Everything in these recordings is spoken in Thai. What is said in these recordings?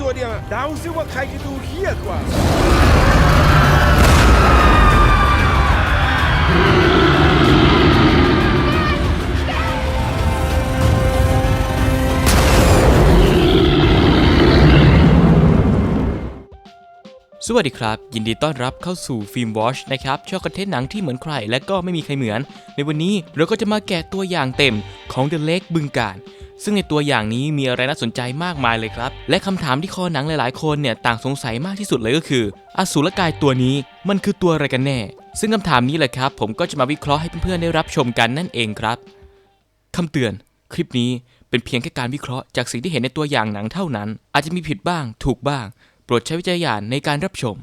ตัวเดียวเดาซิว่าใครจะดูเฮี้ยกว่า สวัสดีครับ ยินดีต้อนรับเข้าสู่ฟิล์มวอชนะครับชอบคอนเทนต์หนังที่เหมือนใครและก็ไม่มีใครเหมือน ในวันนี้เราก็จะมาแกะตัวอย่างเต็มของ The Lake บึงการ ซึ่งในตัวอย่างนี้มีอะไรน่าสนใจมากมายเลยครับ และคำถามที่คอหนังหลาย ๆ คนเนี่ยต่างสงสัยมากที่สุดเลยก็คือ อสูรกายตัวนี้มันคือตัวอะไรกันแน่ ซึ่งคำถามนี้แหละครับ ผมก็จะมาวิเคราะห์ให้เพื่อน ๆ ได้รับชมกันนั่นเองครับคำเตือนคลิปนี้เป็นเพียงแค่การวิเคราะห์จากสิ่งที่เห็นในตัวอย่างหนังเท่านั้น อาจจะมีผิดบ้าง ถูกบ้าง โปรดใช้วิจารณญาณในการรับชม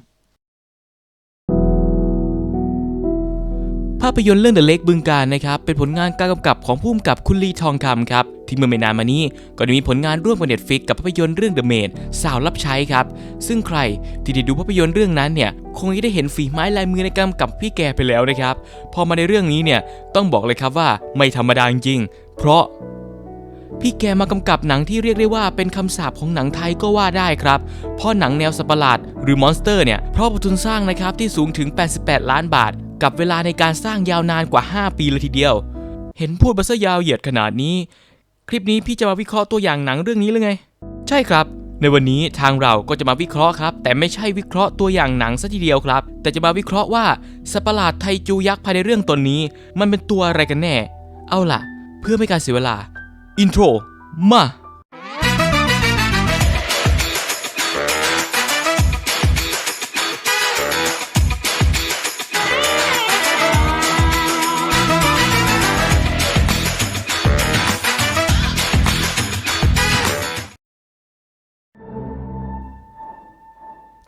ภาพยนตร์เรื่อง The Lake บึงการนะครับเป็นผลงานการกำกับของผู้กำกับคุณลีทองคำครับที่เมื่อไม่นานมานี้ก็ได้มีผลงานร่วมกับ Netflix กับภาพยนตร์เรื่อง The Maid สาวรับใช้ครับ ซึ่งใครที่ได้ดูภาพยนตร์เรื่องนั้นเนี่ยคงจะได้เห็นฝีไม้ลายมือในการกำกับพี่แกไปแล้วนะครับ พอมาในเรื่องนี้เนี่ยต้องบอกเลยครับว่าไม่ธรรมดาจริงๆเพราะพี่แกมากำกับหนังที่เรียกได้ว่าเป็นคำสาปของหนังไทยก็ว่าได้ครับ เพราะหนังแนวสัตว์ปหลาดหรือมอนสเตอร์เนี่ยเพราะทุนสร้างนะครับที่สูงถึง 88 ล้านบาท กับเวลาในการสร้างยาวนานกว่า 5 ปีเลยทีเดียว เห็นพูดมาซะยาวเหยียดขนาดนี้ คลิปนี้พี่จะมาวิเคราะห์ตัวอย่างหนังเรื่องนี้เลยไง ใช่ครับ ในวันนี้ทางเราก็จะมาวิเคราะห์ครับ แต่ไม่ใช่วิเคราะห์ตัวอย่างหนังซะทีเดียวครับ แต่จะมาวิเคราะห์ว่าสัตว์ประหลาดไทจูยักษ์ภายในเรื่องตนนี้ มันเป็นตัวอะไรกันแน่ เอาล่ะ เพื่อไม่การเสียเวลาอินโทรมา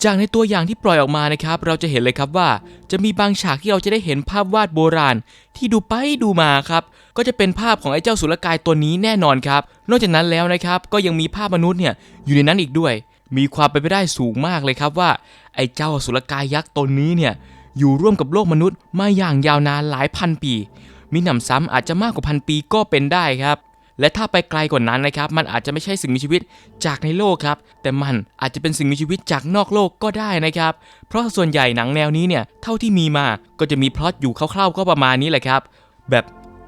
จากในตัวอย่างที่ปล่อยออกมานะครับ เราจะเห็นเลยครับว่า จะมีบางฉากที่เราจะได้เห็นภาพวาดโบราณ ที่ดูไปดูมาครับก็จะเป็นภาพของไอ้เจ้าสุรกายตัวนี้แน่นอนครับ นอกจากนั้นแล้วนะครับก็ยังมีภาพมนุษย์เนี่ยอยู่ในนั้นอีกด้วย มีความเป็นไปได้สูงมากเลยครับว่า ไอ้เจ้าสุรกายยักษ์ตนนี้เนี่ยอยู่ร่วมกับโลกมนุษย์มาอย่างยาวนานหลายพันปี มีหนำซ้ำอาจจะมากกว่าพันปีก็เป็นได้ครับ และถ้าไปไกลกว่านั้นนะครับ มันอาจจะไม่ใช่สิ่งมีชีวิตจากในโลกครับ แต่มันอาจจะเป็นสิ่งมีชีวิตจากนอกโลกก็ได้นะครับ เพราะส่วนใหญ่หนังแนวนี้เนี่ยเท่าที่มีมาก็จะมีพล็อตอยู่คร่าวๆ ก็ประมาณนี้แหละครับ แบบ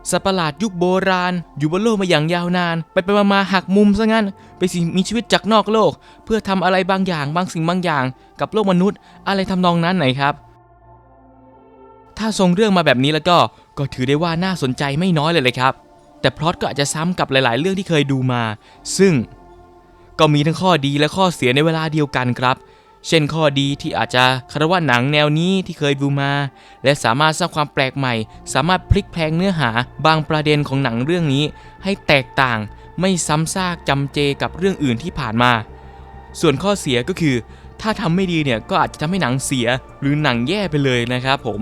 สัตว์ประหลาดยุคโบราณ อยู่บนโลกมาอย่างยาวนาน ไปไปมามาหักมุมซะงั้นเป็นสิ่งมีชีวิตจากนอกโลก เพื่อทำอะไรบางอย่างบางสิ่งบางอย่าง กับโลกมนุษย์ อะไรทำนองนั้นไหนครับ ถ้าทรงเรื่องมาแบบนี้แล้วก็ก็ถือได้ว่าน่าสนใจไม่น้อยเลยเลยครับ แต่พล็อตก็อาจจะซ้ำกับหลาย ๆ เรื่องที่เคยดูมา ซึ่งก็มีทั้งข้อดีและข้อเสียในเวลาเดียวกันครับ เช่นข้อดีที่อาจจะคารวะหนังแนวนี้ที่เคยดูมา และสามารถสร้างความแปลกใหม่ สามารถพลิกแพลงเนื้อหาบางประเด็นของหนังเรื่องนี้ ให้แตกต่างไม่ซ้ำซากจำเจกับเรื่องอื่นที่ผ่านมา ส่วนข้อเสียก็คือ ถ้าทำไม่ดีเนี่ยก็อาจจะทำให้หนังเสียหรือหนังแย่ไปเลยนะครับผม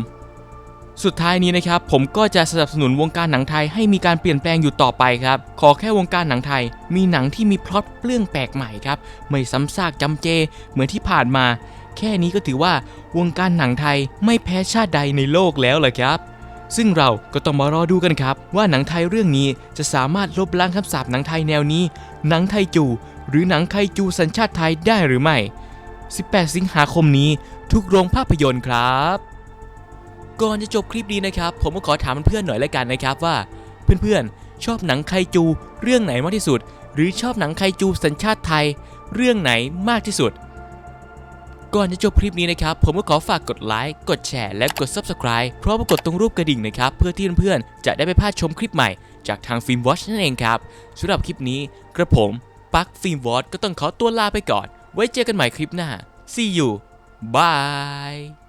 สุดท้ายนี้นะครับผมก็จะสนับสนุนวงการหนังไทยให้มีการเปลี่ยนแปลงอยู่ต่อไปครับ ขอแค่วงการหนังไทย มีหนังที่มีพล็อตเรื่องแปลกใหม่ครับไม่ซ้ำซากจำเจ เหมือนที่ผ่านมา แค่นี้ก็ถือว่าวงการหนังไทยไม่แพ้ชาติใดในโลกแล้วเลยครับ ซึ่งเราก็ต้องมารอดูกันครับ ว่าหนังไทยเรื่องนี้จะสามารถลบล้างคำสาปหนังไทยแนวนี้ หนังไทยจู หรือหนังไคจูสัญชาติไทยได้หรือไม่ 18 สิงหาคมนี้ทุกโรงภาพยนตร์ครับ ก่อนจะจบคลิปนี้นะครับ ผมก็ขอถามเพื่อนๆหน่อยละกันนะครับว่า เพื่อนๆ ชอบหนังไคจู เรื่องไหนมากที่สุด หรือชอบหนังไคจูสัญชาติไทย เรื่องไหนมากที่สุด ก่อนจะจบคลิปนี้นะครับ ผมก็ขอฝากกดไลค์กดแชร์และกด Subscribe พร้อมกับกดตรงรูปกระดิ่งนะครับเพื่อที่เพื่อนๆจะได้ไม่พลาดชมคลิปใหม่จากทางฟิล์มวอชนั่นเองครับสำหรับคลิปนี้กระผมปักฟิล์มวอชก็ต้องขอตัวลาไปก่อน ไว้เจอกันใหม่คลิปหน้า see you bye